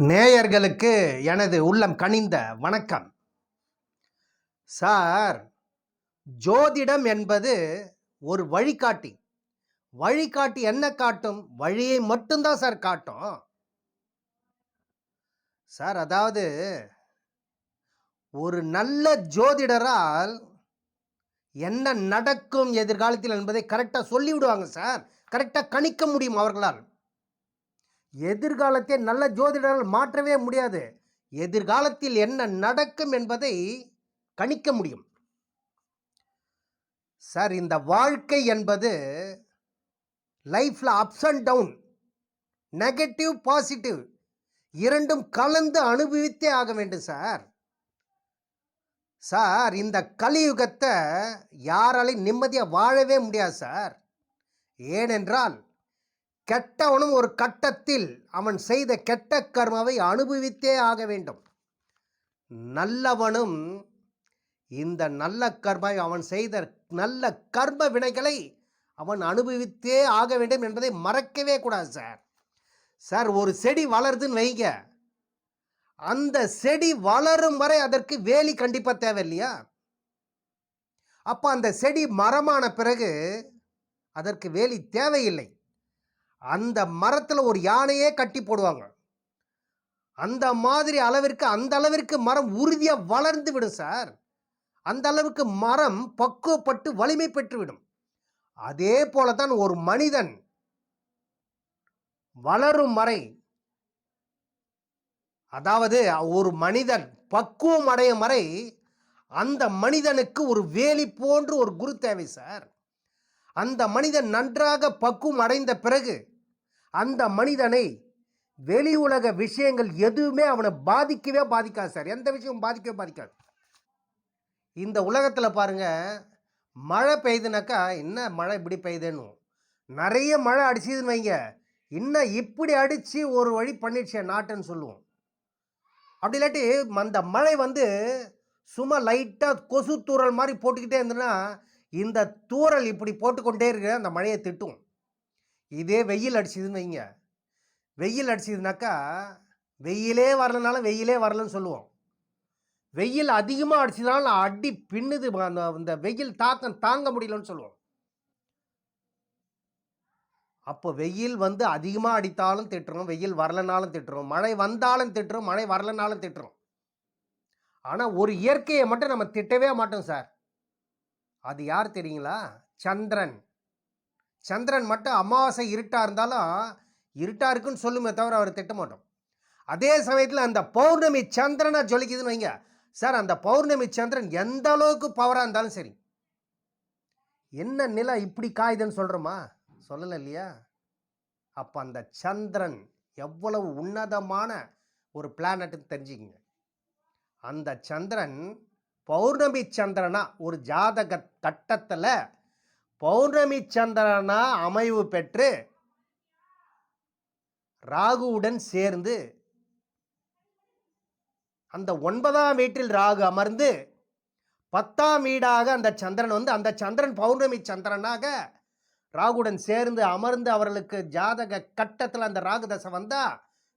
நேயர்களுக்கு எனது உள்ளம் கனிந்த வணக்கம். சார் ஜோதிடம் என்பது ஒரு வழிகாட்டி. வழிகாட்டி என்ன காட்டும்? வழியை மட்டும்தான் சார் காட்டும். சார் அதாவது ஒரு நல்ல ஜோதிடரால் என்ன நடக்கும் எதிர்காலத்தில் என்பதை கரெக்டாக சொல்லிவிடுவாங்க சார். கரெக்டாக கணிக்க முடியும் அவர்களால். எதிர்காலத்தை நல்ல ஜோதிடரால் மாற்றவே முடியாது. எதிர்காலத்தில் என்ன நடக்கும் என்பதை கணிக்க முடியும். சார் இந்த வாழ்க்கை என்பது லைஃப்பில் ups and down negative positive இரண்டும் கலந்து அனுபவித்தே ஆக வேண்டும் சார். சார் இந்த கலியுகத்தை யாராலையும் நிம்மதியாக வாழவே முடியாது சார். ஏனென்றால் கெட்டவனும் ஒரு கட்டத்தில் அவன் செய்த கெட்ட கர்மாவை அனுபவித்தே ஆக வேண்டும். நல்லவனும் இந்த நல்ல கர்மாவை அவன் செய்த நல்ல கர்ம வினைகளை அவன் அனுபவித்தே ஆக வேண்டும் என்பதை மறக்கவே கூடாது சார். சார் ஒரு செடி வளருதுன்னு வைங்க. அந்த செடி வளரும் வரை அதற்கு வேலி கண்டிப்பாக தேவை இல்லையா அப்போ அந்த செடி மரமான பிறகு அதற்கு வேலி தேவையில்லை. அந்த மரத்தில் ஒரு யானையே கட்டி போடுவாங்க. அந்த மாதிரி அளவிற்கு அந்த அளவிற்கு மரம் உறுதியாக வளர்ந்து விடும் சார் அந்த அளவுக்கு மரம் பக்குவப்பட்டு வலிமை பெற்றுவிடும். அதே போல தான் ஒரு மனிதன் வளரும் வரை அதாவது ஒரு மனிதன் பக்குவம் அடையும் வரை அந்த மனிதனுக்கு ஒரு வேலி போன்று ஒரு குரு தேவை சார் அந்த மனிதன் நன்றாக பக்குவம் அடைந்த பிறகு அந்த மனிதனை வெளி உலக விஷயங்கள் எதுவுமே அவனை பாதிக்கவே பாதிக்காது சார். எந்த விஷயமும் பாதிக்கவே பாதிக்காது. இந்த உலகத்தில் பாருங்க மழை பெய்யுதுனாக்கா என்ன மழை இப்படி பெய்யுதுன்னு. நிறைய மழை அடிச்சுதுன்னு வைங்க. இன்னும் இப்படி அடித்து ஒரு வழி பண்ணிடுச்சே நாட்டுன்னு சொல்லுவோம். அப்படி இல்லாட்டி அந்த மழை வந்து சும்மா லைட்டாக கொசு தூறல் மாதிரி போட்டுக்கிட்டே இருந்ததுன்னா இந்த தூறல் இப்படி போட்டுக்கொண்டே இருக்கிற அந்த மழையை திட்டும். இதே வெயில் அடிச்சுதுன்னு வைங்க. வெயில் அடிச்சதுனாக்கா வெயிலே வரலனாலும் வெயிலே வரலன்னு சொல்லுவோம். வெயில் அதிகமாக அடிச்சதுனால அடி பின்னுது அந்த அந்த வெயில் தாக்கம் தாங்க முடியலன்னு சொல்லுவோம். அப்போ வெயில் வந்து அதிகமாக அடித்தாலும் திட்டுறோம் வெயில் வரலனாலும் திட்டுறோம் மழை வந்தாலும் திட்டுறோம் மழை வரலனாலும் திட்டுறோம். ஆனால் ஒரு இயற்கையை மட்டும் நம்ம திட்டவே மாட்டோம் சார். அது யார் தெரியுங்களா? சந்திரன். சந்திரன் மட்டும் அமாவாசை இருட்டாக இருந்தாலும் இருட்டாக இருக்குன்னு சொல்லுமே தவிர அவர் திட்ட மாட்டோம் அதே சமயத்தில் அந்த பௌர்ணமி சந்திரனாக ஜொலிக்குதுன்னு வைங்க. சார் அந்த பௌர்ணமி சந்திரன் எந்த அளவுக்கு பவராக இருந்தாலும் சரி. என்ன நிலை இப்படி காயுதுன்னு சொல்கிறோமா சொல்லலை இல்லையா? அப்போ அந்த சந்திரன் எவ்வளவு உன்னதமான ஒரு பிளானட்னு தெரிஞ்சுக்கங்க. அந்த சந்திரன் பௌர்ணமி சந்திரனா ஒரு ஜாதக தட்டத்தில் பௌர்ணமி சந்திரனா அமைவு பெற்று ராகுவுடன் சேர்ந்து அந்த ஒன்பதாம் வீட்டில் ராகு அமர்ந்து பத்தாம் வீடாக அந்த சந்திரன் வந்து அந்த சந்திரன் பௌர்ணமி சந்திரனாக ராகுடன் சேர்ந்து அமர்ந்து அவர்களுக்கு ஜாதக கட்டத்தில் அந்த ராகு தசை வந்தா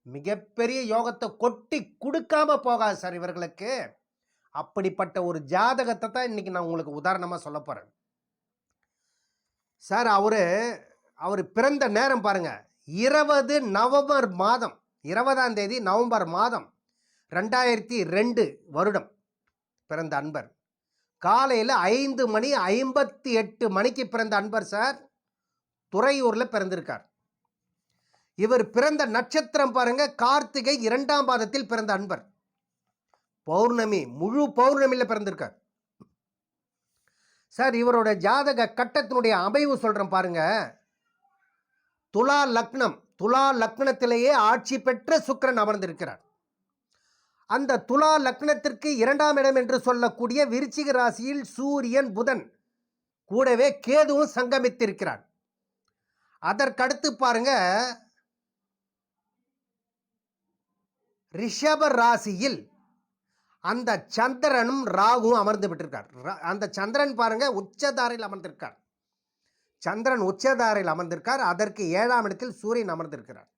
மிகப்பெரிய யோகத்தை கொட்டி கொடுக்காம போகாது சார் இவர்களுக்கு. அப்படிப்பட்ட ஒரு ஜாதகத்தை தான் இன்னைக்கு நான் உங்களுக்கு உதாரணமாக சொல்ல போகிறேன் சார் அவர் அவர் பிறந்த நேரம் பாருங்க. இருபது நவம்பர் மாதம் இருபதாம் தேதி நவம்பர் மாதம் ரெண்டாயிரத்தி ரெண்டு வருடம் பிறந்த அன்பர். காலையில் ஐந்து மணி ஐம்பத்தி எட்டு மணிக்கு பிறந்த அன்பர் சார் துறையூரில் பிறந்திருக்கார். இவர் பிறந்த நட்சத்திரம் பாருங்க கார்த்திகை இரண்டாம் பாதத்தில் பிறந்த அன்பர். பௌர்ணமி முழு பௌர்ணமியில் பிறந்திருக்கார். சார் இவரோட ஜாதக கட்டத்தினுடைய அமைவு சொல்கிறேன் பாருங்க. துலா லக்னம் துலா லக்னத்திலேயே ஆட்சி பெற்ற சுக்கரன் அமர்ந்திருக்கிறார். அந்த துலா லக்னத்திற்கு இரண்டாம் இடம் என்று சொல்லக்கூடிய விருச்சிக ராசியில் சூரியன் புதன் கூடவே கேதுவும் சங்கமித்திருக்கிறார். அதற்கடுத்து பாருங்க ரிஷப ராசியில் அந்த சந்திரனும் ராகுவும் அமர்ந்து விட்டிருக்கார். அந்த சந்திரன் பாருங்க உச்சதாரையில் அமர்ந்திருக்கார். சந்திரன் உச்சதாரில் அமர்ந்திருக்கார். அதற்கு ஏழாம் இடத்தில் சூரியன் அமர்ந்திருக்கிறார்.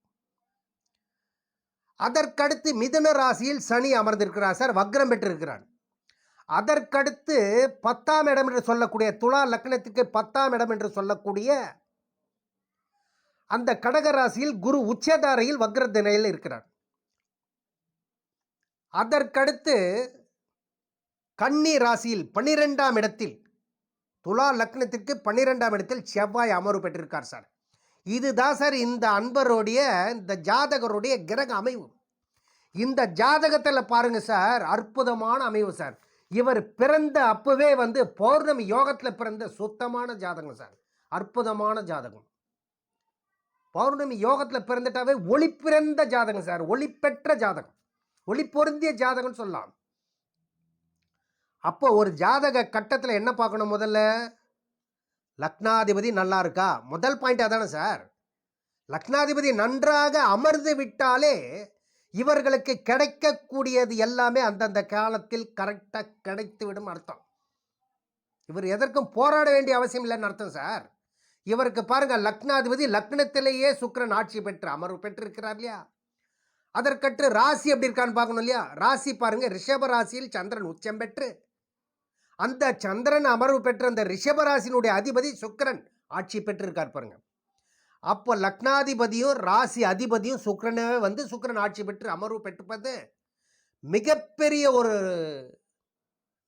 அதற்கடுத்து மிதுன ராசியில் சனி அமர்ந்திருக்கிறார் சார் வக்ரம் பெற்றிருக்கிறார். அதற்கடுத்து பத்தாம் இடம் என்று சொல்லக்கூடிய துலா லக்னத்துக்கு பத்தாம் இடம் என்று சொல்லக்கூடிய அந்த கடகராசியில் குரு உச்சதாரையில் வக்ர தினையில் இருக்கிறார். அதற்கடுத்து கன்னி ராசியில் பன்னிரெண்டாம் இடத்தில் துலா லக்னத்திற்கு பன்னிரெண்டாம் இடத்தில் செவ்வாய் அமர்வு பெற்றிருக்கார் சார். இதுதான் சார் இந்த அன்பருடைய இந்த ஜாதகருடைய கிரக அமைவு. இந்த ஜாதகத்தில் பாருங்க சார் அற்புதமான அமைவு சார். இவர் பிறந்த அப்பவே வந்து பௌர்ணமி யோகத்தில் பிறந்த சுத்தமான ஜாதகம் சார். அற்புதமான ஜாதகம். பௌர்ணமி யோகத்தில் பிறந்துட்டாவே ஒளி பிறந்த ஜாதகம் சார் ஒளி பெற்ற ஜாதகம். ஒளி பொருந்திய ஜாதகம்னு சொல்லலாம். அப்போ ஒரு ஜாதக கட்டத்தில் என்ன பார்க்கணும் முதல்ல? லக்னாதிபதி நல்லா இருக்கா? முதல் பாயிண்ட் அதானே சார். லக்னாதிபதி நன்றாக அமர்ந்து விட்டாலே இவர்களுக்கு கிடைக்கக்கூடியது எல்லாமே அந்தந்த காலத்தில் கரெக்டாக கிடைத்துவிடும் அர்த்தம். இவர் எதற்கும் போராட வேண்டிய அவசியம் இல்லைன்னு அர்த்தம் சார். இவருக்கு பாருங்கள் லக்னாதிபதி லக்னத்திலேயே சுக்கிரன் ஆட்சி பெற்று அமர்வு பெற்றிருக்கிறார் இல்லையா? அதற்கற்று ராசி எப்படி இருக்கான்னு பார்க்கணும் இல்லையா? ராசி பாருங்க ரிஷப ராசியில் சந்திரன் உச்சம் பெற்று அந்த சந்திரன் அமர்வு பெற்ற அந்த ரிஷபராசினுடைய அதிபதி சுக்கிரன் ஆட்சி பெற்றிருக்கார் பாருங்க. அப்போ லக்னாதிபதியும் ராசி அதிபதியும் சுக்கிரனவே வந்து சுக்கரன் ஆட்சி பெற்று அமர்வு பெற்றுப்பது மிகப்பெரிய ஒரு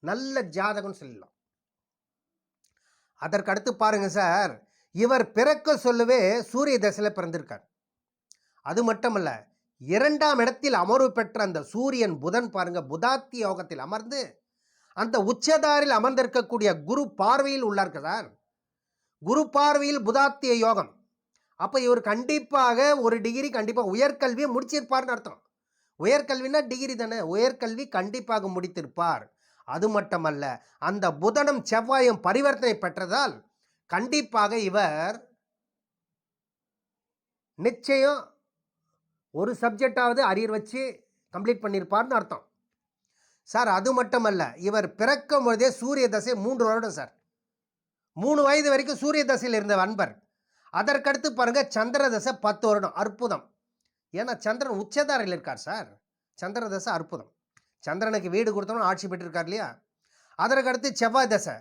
நல்ல ஜாதகம்னு சொல்லலாம். அதற்கடுத்து பாருங்க சார் இவர் பிறக்க சொல்லவே சூரிய தசையில் பிறந்திருக்கார். அது மட்டுமல்ல இரண்டாம் இடத்தில் அமர்வு பெற்ற அந்த சூரியன் புதன் பாருங்க புதாத்தி யோகத்தில் அமர்ந்து அந்த உச்சதாரில் அமர்ந்திருக்கக்கூடிய குரு பார்வையில் உள்ளார் சார் குரு பார்வையில் புதாத்திய யோகம். அப்போ இவர் கண்டிப்பாக ஒரு டிகிரி கண்டிப்பாக உயர்கல்வியை முடிச்சிருப்பார்னு அர்த்தம். உயர்கல்வினா டிகிரி தானே உயர்கல்வி கண்டிப்பாக முடித்திருப்பார். அது மட்டுமல்ல அந்த புதனும் செவ்வாயும் பரிவர்த்தனை பெற்றதால் கண்டிப்பாக இவர் நிச்சயம் ஒரு சப்ஜெக்டாவது அரியர் வச்சு கம்ப்ளீட் பண்ணியிருப்பார்னு அர்த்தம். சார் அது மட்டுமல்ல இவர் பிறக்கும் பொழுதே சூரிய தசை மூன்று வருடம் சார். மூணு வயது வரைக்கும் சூரிய தசையில் இருந்த அன்பர். அதற்கடுத்து பாருங்க சந்திர தசை பத்து வருடம். அற்புதம். ஏன்னா சந்திரன் உச்சதாரையில் இருக்கார் சார். சந்திர தசை அற்புதம். சந்திரனுக்கு வீடு கொடுத்தோன்னு ஆட்சி பெற்றிருக்கார் இல்லையா? அதற்கடுத்து செவ்வாய் தசை.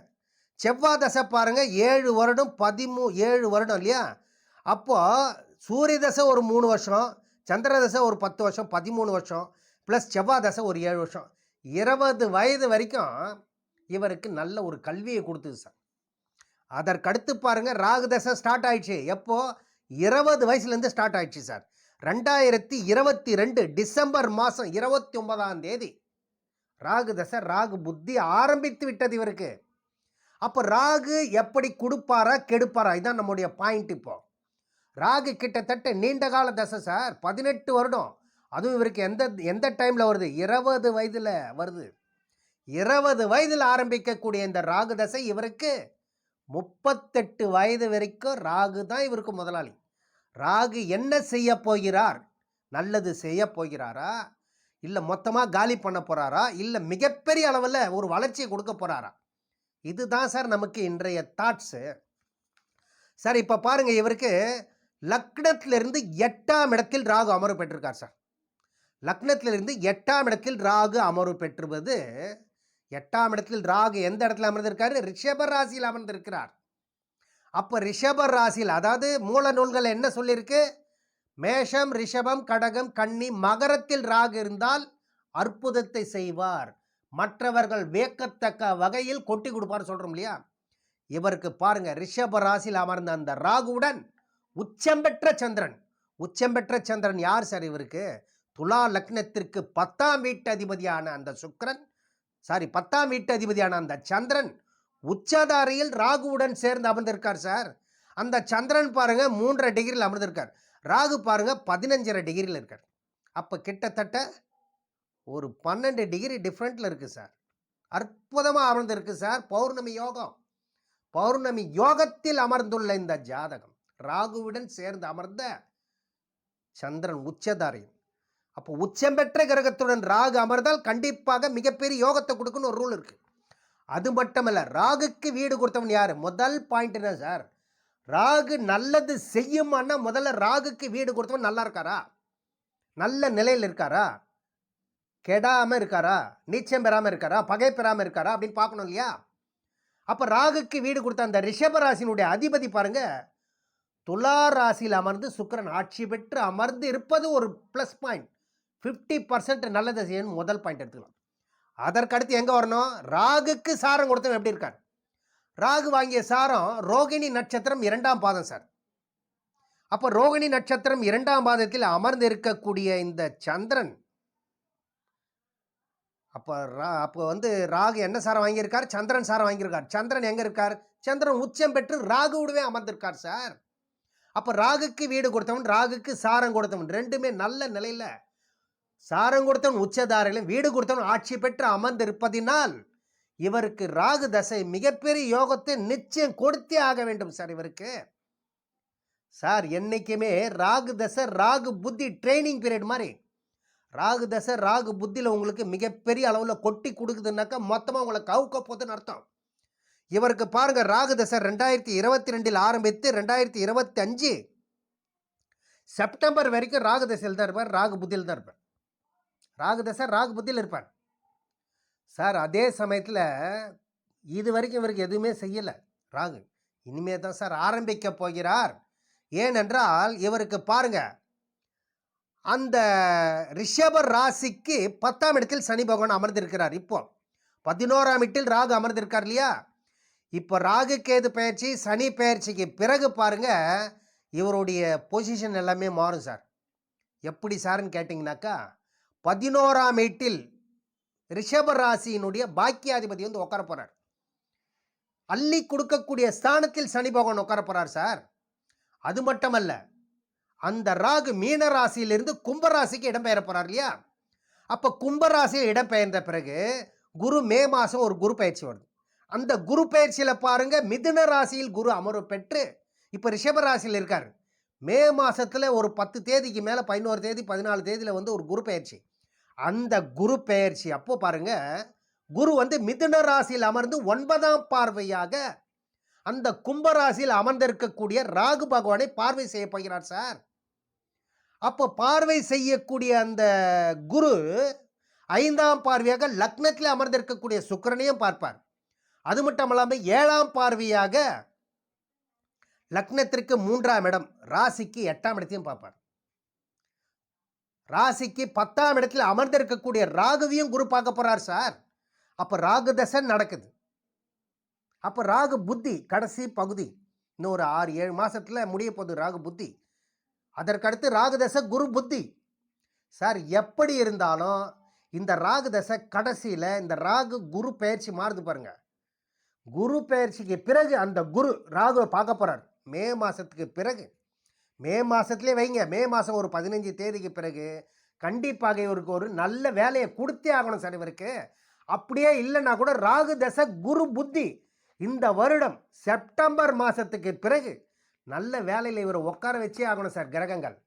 செவ்வாய் தசை பாருங்கள் ஏழு வருடம் பதிமூ ஏழு வருடம் இல்லையா? அப்போது சூரிய தசை ஒரு மூணு வருஷம் சந்திர தசை ஒரு பத்து வருஷம் பதிமூணு வருஷம் ப்ளஸ் செவ்வாய் தசை ஒரு ஏழு வருஷம். இருபது வயது வரைக்கும் இவருக்கு நல்ல ஒரு கல்வியை கொடுத்தது சார். அதற்கடுத்து பாருங்க ராகு தசை ஸ்டார்ட் ஆயிடுச்சு. எப்போது இருபது வயசுலேருந்து ஸ்டார்ட் ஆயிடுச்சு சார். ரெண்டாயிரத்தி இருபத்தி ரெண்டு டிசம்பர் மாதம் இருபத்தி ஒன்பதாம் தேதி ராகு தசை ராகு புத்தி ஆரம்பித்து விட்டது இவருக்கு. அப்போ ராகு எப்படி கொடுப்பாரா கெடுப்பாரா? இதான் நம்முடைய பாயிண்ட் இப்போ. ராகு கிட்டத்தட்ட நீண்ட கால தசை சார். பதினெட்டு வருடம். அதுவும் இவருக்கு எந்த எந்த டைமில் வருது? இருபது வயதில் வருது. இருபது வயதில் ஆரம்பிக்கக்கூடிய இந்த ராகு தசை இவருக்கு முப்பத்தெட்டு வயது வரைக்கும் ராகு தான் இவருக்கு முதலாளி. ராகு என்ன செய்ய போகிறார்? நல்லது செய்ய போகிறாரா? இல்லை மொத்தமாக காலி பண்ண போகிறாரா இல்லை மிகப்பெரிய அளவில் ஒரு வளர்ச்சியை கொடுக்க போகிறாரா இதுதான் சார் நமக்கு இன்றைய தாட்ஸு சார் இப்போ பாருங்கள் இவருக்கு லக்னத்திலிருந்து எட்டாம் இடத்தில் ராகு அமர்வு பெற்றிருக்கார் சார். லக்னத்திலிருந்து எட்டாம் இடத்தில் ராகு அமர்வு பெற்றுவது எட்டாம் இடத்தில் ராகு எந்த இடத்துல அமர்ந்திருக்காரு? ரிஷப ராசியில் அமர்ந்திருக்கிறார். அப்போ ரிஷப ராசியில் அதாவது மூல நூல்கள் என்ன சொல்லியிருக்கு? மேஷம் ரிஷபம் கடகம் கன்னி மகரத்தில் ராகு இருந்தால் அற்புதத்தை செய்வார். மற்றவர்கள் வேக்கத்தக்க வகையில் கொட்டி கொடுப்பார் சொல்கிறோம் இல்லையா? இவருக்கு பாருங்க ரிஷப ராசியில் அமர்ந்த அந்த ராகுவுடன் உச்சம் பெற்ற சந்திரன். உச்சம் பெற்ற சந்திரன் யார் சார் இவருக்கு? துலா லக்னத்திற்கு பத்தாம் வீட்டு அதிபதியான அந்த சுக்ரன் சாரி பத்தாம் வீட்டு அதிபதியான அந்த சந்திரன் உச்சதாரையில் ராகுவுடன் சேர்ந்து அமர்ந்திருக்கார் சார் அந்த சந்திரன் பாருங்க மூன்றரை டிகிரியில் அமர்ந்திருக்கார். ராகு பாருங்க பதினஞ்சரை டிகிரியில் இருக்கார். அப்போ கிட்டத்தட்ட ஒரு பன்னெண்டு டிகிரி டிஃப்ரெண்ட்டில் இருக்குது சார் அற்புதமாக அமர்ந்திருக்கு சார் பௌர்ணமி யோகம். பௌர்ணமி யோகத்தில் அமர்ந்துள்ள இந்த ஜாதகம். ராகுவுடன் சேர்ந்து அமர்ந்த சந்திரன் உச்சதாரியில் அப்போ உச்சம் பெற்ற கிரகத்துடன் ராகு அமர்ந்தால் கண்டிப்பாக மிகப்பெரிய யோகத்தை கொடுக்குன்னு ஒரு ரூல் இருக்கு. அது மட்டுமல்ல ராகுக்கு வீடு கொடுத்தவன் யார்? முதல் பாயிண்ட் என்ன சார்? ராகு நல்லது செய்யுமான்னா முதல்ல ராகுக்கு வீடு கொடுத்தவன் நல்லா இருக்காரா? நல்ல நிலையில் இருக்காரா? கெடாமல் இருக்காரா? நீச்சம் பெறாமல் இருக்காரா? பகை பெறாமல் இருக்காரா? அப்படின்னு பார்க்கணும் இல்லையா? அப்போ ராகுக்கு வீடு கொடுத்த அந்த ரிஷபராசினுடைய அதிபதி பாருங்கள் துலா ராசியில் அமர்ந்து சுக்கிரன் ஆட்சி பெற்று அமர்ந்து இருப்பது ஒரு ப்ளஸ் பாயிண்ட் ஃபிஃப்டி பர்சன்ட் நல்லதை செய்யணும் முதல் பாயிண்ட் எடுத்துக்கலாம். அதற்கடுத்து எங்கே வரணும்? ராகுக்கு சாரம் கொடுத்தவன் எப்படி இருக்கார்? ராகு வாங்கிய சாரம் ரோகிணி நட்சத்திரம் இரண்டாம் பாதம் சார். அப்போ ரோகிணி நட்சத்திரம் இரண்டாம் பாதத்தில் அமர்ந்து இருக்கக்கூடிய இந்த சந்திரன் அப்போ ரா அப்போ வந்து ராகு என்ன சாரம் வாங்கியிருக்கார்? சந்திரன் சாரம் வாங்கியிருக்கார். சந்திரன் எங்கே இருக்கார்? சந்திரன் உச்சம் பெற்று ராகுவுடவே அமர்ந்திருக்கார் சார். அப்போ ராகுக்கு வீடு கொடுத்தவன் ராகுக்கு சாரம் கொடுத்தவன். ரெண்டுமே நல்ல நிலையில். சாரம் கொடுத்தவன் உச்சதாரையிலும் வீடு கொடுத்தவன் ஆட்சி பெற்று அமர்ந்திருப்பதினால் இவருக்கு ராகு தசை மிகப்பெரிய யோகத்தை நிச்சயம் கொடுத்தே ஆக வேண்டும் சார் இவருக்கு. சார் என்றைக்குமே ராகு தசை ராகு புத்தி ட்ரைனிங் பீரியட் மாதிரி. ராகு தசை ராகு புத்தியில் உங்களுக்கு மிகப்பெரிய அளவில் கொட்டி கொடுக்குதுன்னாக்கா மொத்தமாக உங்களை கவுக்க போதுன்னு அர்த்தம். இவருக்கு பாருங்க ராகு தசை ரெண்டாயிரத்தி இருபத்தி ரெண்டில் ஆரம்பித்து ரெண்டாயிரத்தி இருபத்தி அஞ்சு செப்டம்பர் வரைக்கும் ராகு தசையில் தான் இருப்பார் ராகு புத்தியில் தான் இருப்பார். ராகு தசை ராகு புத்தியில் இருப்பார். சார் அதே சமயத்தில் இது வரைக்கும் இவருக்கு எதுவுமே செய்யலை ராகு. இனிமே தான் சார் ஆரம்பிக்க போகிறார். ஏனென்றால் இவருக்கு பாருங்க அந்த ரிஷப ராசிக்கு பத்தாம் இடத்தில் சனி பகவான் அமர்ந்திருக்கிறார். இப்போ பதினோராம் இடத்தில் ராகு அமர்ந்திருக்கார் இல்லையா? இப்போ ராகு கேது பயிற்சி சனி பயிற்சிக்கு பிறகு பாருங்க இவருடைய பொசிஷன் எல்லாமே மாறும் சார். எப்படி சார்னு கேட்டிங்கனாக்கா பதினோராம் எட்டில் ரிஷப ராசியினுடைய பாக்கியாதிபதி வந்து உட்கார போகிறார் அள்ளி கொடுக்கக்கூடிய ஸ்தானத்தில் சனி பகவான் உட்கார போகிறார் சார். அது மட்டுமல்ல அந்த ராகு மீன ராசியிலிருந்து கும்பராசிக்கு இடம்பெயர போகிறார் இல்லையா? அப்போ கும்பராசியில் இடம்பெயர்ந்த பிறகு குரு மே மாதம் ஒரு குரு பயிற்சி வருது. அந்த குரு பயிற்சியில் பாருங்க மிதுன ராசியில் குரு அமர்வு பெற்று இப்போ ரிஷப ராசியில் இருக்கார். மே மாதத்தில் ஒரு பத்து தேதிக்கு மேலே பதினோரு தேதி பதினாலு தேதியில் வந்து ஒரு குரு பயிற்சி. அந்த குரு பெயர்ச்சி அப்போ பாருங்க குரு வந்து மிதுன ராசியில் அமர்ந்து ஒன்பதாம் பார்வையாக அந்த கும்பராசியில் அமர்ந்திருக்கக்கூடிய ராகு பகவானை பார்வை செய்ய போகிறார் சார். அப்போ பார்வை செய்யக்கூடிய அந்த குரு ஐந்தாம் பார்வையாக லக்னத்தில் அமர்ந்திருக்கக்கூடிய சுக்கரனையும் பார்ப்பார். அது மட்டும் இல்லாமல் ஏழாம் பார்வையாக லக்னத்திற்கு மூன்றாம் இடம் ராசிக்கு எட்டாம் இடத்தையும் பார்ப்பார். ராசிக்கு பத்தாம் இடத்துல அமர்ந்திருக்கக்கூடிய ராகுவையும் குரு பார்க்க போறார் சார். அப்போ ராகு தசை நடக்குது. அப்போ ராகு புத்தி கடைசி பகுதி இன்னும் ஒரு ஆறு ஏழு மாசத்துல முடிய போகுது ராகு புத்தி. அதற்கடுத்து ராகு தசை குரு புத்தி. சார் எப்படி இருந்தாலும் இந்த ராகு தசை கடைசியில் இந்த ராகு குரு பயிற்சி மாறுது பாருங்கள் குரு பயிற்சிக்கு பிறகு அந்த குரு ராகுவை பார்க்க போகிறார் மே மாதத்துக்கு பிறகு. மே மாதத்துலேயே வைங்க. மே மாதம் ஒரு பதினஞ்சு தேதிக்கு பிறகு கண்டிப்பாக இவருக்கு ஒரு நல்ல வேலையை கொடுத்தே ஆகணும் சார் இவருக்கு. அப்படியே இல்லைன்னா கூட ராகு தசை குரு புத்தி இந்த வருடம் செப்டம்பர் மாதத்துக்கு பிறகு நல்ல வேலையில் இவரை உட்கார வச்சே ஆகணும் சார் கிரகங்கள்.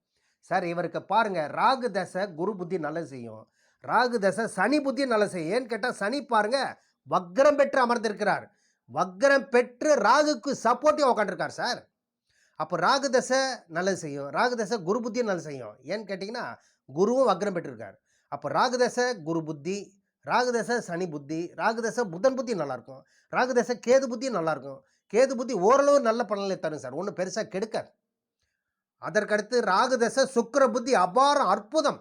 சார் இவருக்கு பாருங்கள் ராகு தசை குரு புத்தி நல்லது செய்யும். ராகு தசை சனி புத்தி நல்லது செய்யும். ஏன்னு கேட்டால் சனி பாருங்கள் வக்ரம் பெற்று அமர்ந்திருக்கிறார். வக்ரம் பெற்று ராகுக்கு சப்போர்ட்டிவ் உட்காந்துருக்கார் சார் அப்போ ராகு தசை நல்லது செய்யும். ராகு தசை குரு புத்தியும் நல்லது செய்யும். ஏன்னு கேட்டிங்கன்னா குருவும் வக்ரம் பெற்றிருக்கார். அப்போ ராகு தசை குரு புத்தி ராகு தசை சனி புத்தி ராகு தசை புதன் புத்தி நல்லாயிருக்கும் ராகு தசை கேது புத்தியும் நல்லாயிருக்கும் கேது புத்தி ஓரளவு நல்ல பலனை தரும் சார் ஒன்றும் பெருசாக கெடுக்காது. அதற்கடுத்து ராகு தசை சுக்கிர புத்தி அபாரம் அற்புதம்.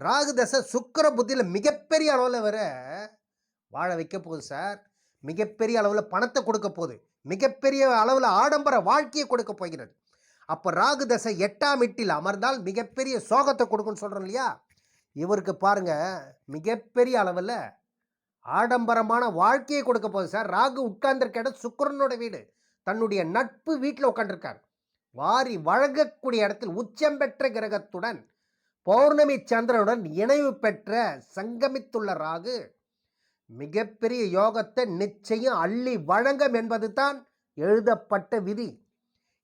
ராகு தசை சுக்கர புத்தியில் மிகப்பெரிய அளவில் வர வாழ வைக்க போகுது சார் மிகப்பெரிய அளவில் பணத்தை கொடுக்க போகுது. மிகப்பெரிய அளவில் ஆடம்பர வாழ்க்கையை கொடுக்க போகிறது. அப்போ ராகு தசை எட்டாம் எட்டில் அமர்ந்தால் மிகப்பெரிய சோகத்தை கொடுக்குன்னு சொல்கிறோம் இல்லையா? இவருக்கு பாருங்க மிகப்பெரிய அளவில் ஆடம்பரமான வாழ்க்கையை கொடுக்க போகுது சார். ராகு உட்கார்ந்துருக்க இடம் சுக்கிரனோட வீடு. தன்னுடைய நட்பு வீட்டில் உட்காந்துருக்கார் வாரி வழங்கக்கூடிய இடத்தில் உச்சம் பெற்ற கிரகத்துடன் பௌர்ணமி சந்திரனுடன் இணைவு பெற்ற சங்கமித்துள்ள ராகு மிகப்பெரிய யோகத்தை நிச்சயம் அள்ளி வழங்கும் என்பது தான் எழுதப்பட்ட விதி.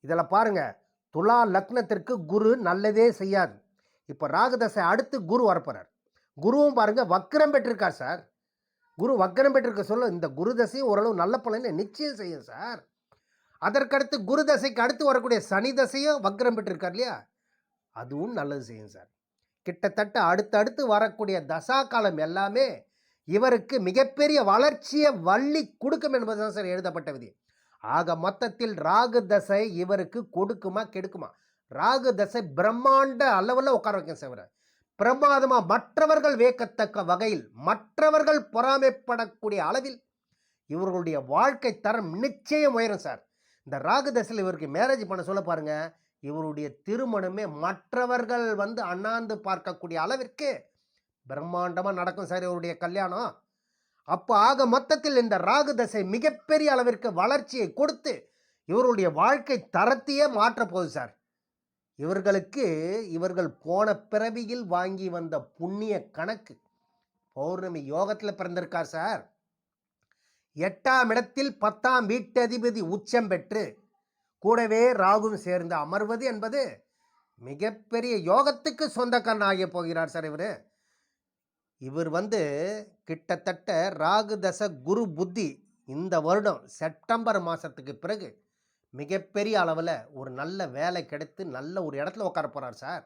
இதில் பாருங்க துலா லக்னத்திற்கு குரு நல்லதே செய்யாது. இப்போ ராகுதசை அடுத்து குரு வரப்போறார். குருவும் பாருங்க வக்ரம் பெற்றிருக்கார் சார். குரு வக்கரம் பெற்றிருக்க சொல்ல இந்த குரு தசையும் ஓரளவு நல்ல பலனை நிச்சயம் செய்யும் சார். அதற்கடுத்து குரு தசைக்கு அடுத்து வரக்கூடிய சனி தசையும் வக்ரம் பெற்றிருக்கார் இல்லையா? அதுவும் நல்லது செய்யும் சார். கிட்டத்தட்ட அடுத்தடுத்து வரக்கூடிய தசா காலம் எல்லாமே இவருக்கு மிகப்பெரிய வளர்ச்சியை வள்ளி கொடுக்கும் என்பதுதான் சார் எழுதப்பட்ட விதி. ஆக மொத்தத்தில் ராகு தசை இவருக்கு கொடுக்குமா கெடுக்குமா? ராகு தசை பிரம்மாண்ட அளவில் உட்கார வைக்கும் சார் பிரமாதமாக மற்றவர்கள் வேக்கத்தக்க வகையில் மற்றவர்கள் பொறாமைப்படக்கூடிய அளவில் இவர்களுடைய வாழ்க்கை தரம் நிச்சயம் உயரும் சார். இந்த ராகு தசையில் இவருக்கு மேரேஜ் பண்ண சொல்ல பாருங்கள் இவருடைய திருமணமே மற்றவர்கள் வந்து அண்ணாந்து பார்க்கக்கூடிய அளவிற்கு பிரம்மாண்டமாக நடக்கும் சார் இவருடைய கல்யாணம். அப்போ ஆக மொத்தத்தில் இந்த ராகு தசை மிகப்பெரிய அளவிற்கு வளர்ச்சியை கொடுத்து இவருடைய வாழ்க்கை தரத்தையே மாற்றப்போகுது சார். இவர்களுக்கு இவர்கள் போன பிறவியில் வாங்கி வந்த புண்ணிய கணக்கு பௌர்ணமி யோகத்தில் பிறந்திருக்கார் சார். எட்டாம் இடத்தில் பத்தாம் வீட்டதிபதி உச்சம் பெற்று கூடவே ராகும் சேர்ந்து அமர்வது என்பது மிகப்பெரிய யோகத்துக்கு சொந்தக்காரன் ஆகிய போகிறார் சார் இவர். இவர் வந்து கிட்டத்தட்ட ராகு தச குரு புத்தி இந்த வருடம் செப்டம்பர் மாதத்துக்கு பிறகு மிகப்பெரிய அளவில் ஒரு நல்ல வேலை கிடைத்து நல்ல ஒரு இடத்துல உட்கார போகிறார் சார்.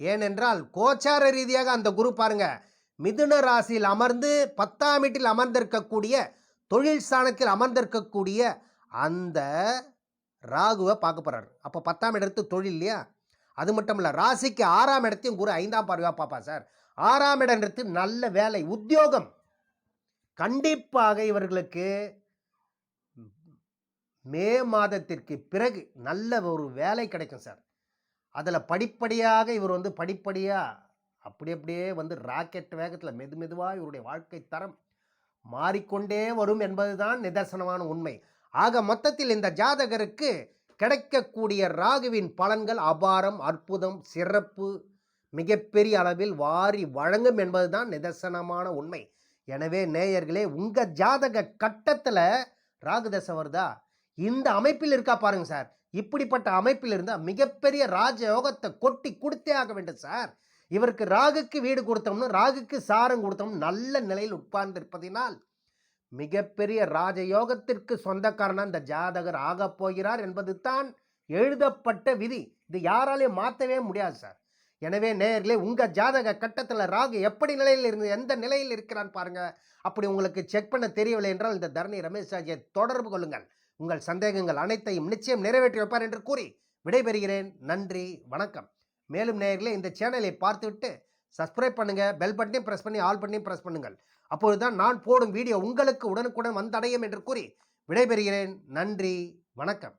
ஏனென்றால் கோச்சார ரீதியாக அந்த குரு பாருங்க மிதுன ராசியில் அமர்ந்து பத்தாம் வீட்டில் அமர்ந்திருக்கக்கூடிய தொழில் ஸ்தானத்தில் அமர்ந்திருக்கக்கூடிய அந்த ராகுவை பார்க்க போகிறார் அப்போ பத்தாம் இடத்து தொழில் இல்லையா? அது மட்டும் இல்லை ராசிக்கு ஆறாம் இடத்தையும் குரு ஐந்தாம் பார்வையாக பார்ப்பா சார். ஆறாம் இடன்றது நல்ல வேலை உத்தியோகம். கண்டிப்பாக இவர்களுக்கு மே மாதத்திற்கு பிறகு நல்ல ஒரு வேலை கிடைக்கும் சார். அதில் படிப்படியாக இவர் வந்து படிப்படியாக அப்படி அப்படியே வந்து ராக்கெட் வேகத்தில் மெது மெதுவாக இவருடைய வாழ்க்கை தரம் மாறிக்கொண்டே வரும் என்பதுதான் நிதர்சனமான உண்மை. ஆக மொத்தத்தில் இந்த ஜாதகருக்கு கிடைக்கக்கூடிய ராகுவின் பலன்கள் அபாரம் அற்புதம் சிறப்பு மிகப்பெரிய அளவில் வாரி வழங்கும் என்பதுதான் நிதர்சனமான உண்மை. எனவே நேயர்களே உங்கள் ஜாதக கட்டத்தில் ராகு தசை வருதா? இந்த அமைப்பில் இருக்கா பாருங்க சார். இப்படிப்பட்ட அமைப்பில் இருந்தால் மிகப்பெரிய ராஜயோகத்தை கொட்டி கொடுத்தே ஆக வேண்டும் சார். இவருக்கு ராகுக்கு வீடு கொடுத்தோம்னு ராகுக்கு சாரம் கொடுத்தோம் நல்ல நிலையில் உட்கார்ந்திருப்பதினால் மிகப்பெரிய ராஜயோகத்திற்கு சொந்தக்காரனா இந்த ஜாதகர் ஆகப் போகிறார் என்பது தான் எழுதப்பட்ட விதி. இது யாராலையும் மாற்றவே முடியாது சார். எனவே நேயர்களே உங்கள் ஜாதக கட்டத்தில் ராகு எப்படி நிலையில் இருந்து எந்த நிலையில் இருக்கிறான்னு பாருங்கள் அப்படி உங்களுக்கு செக் பண்ண தெரியவில்லை என்றால் இந்த தரணி ரமேஷ் ராஜை தொடர்பு கொள்ளுங்கள். உங்கள் சந்தேகங்கள் அனைத்தையும் நிச்சயம் நிறைவேற்றி வைப்பார் என்று கூறி விடைபெறுகிறேன். நன்றி வணக்கம். மேலும் நேயர்களே இந்த சேனலை பார்த்துவிட்டு சப்ஸ்கிரைப் பண்ணுங்கள் பெல் பட்டனையும் ப்ரெஸ் பண்ணி ஆல் பட்டனையும் ப்ரெஸ் பண்ணுங்கள். அப்பொழுதுதான் நான் போடும் வீடியோ உங்களுக்கு உடனுக்குடன் வந்தடையும் என்று கூறி விடைபெறுகிறேன். நன்றி வணக்கம்.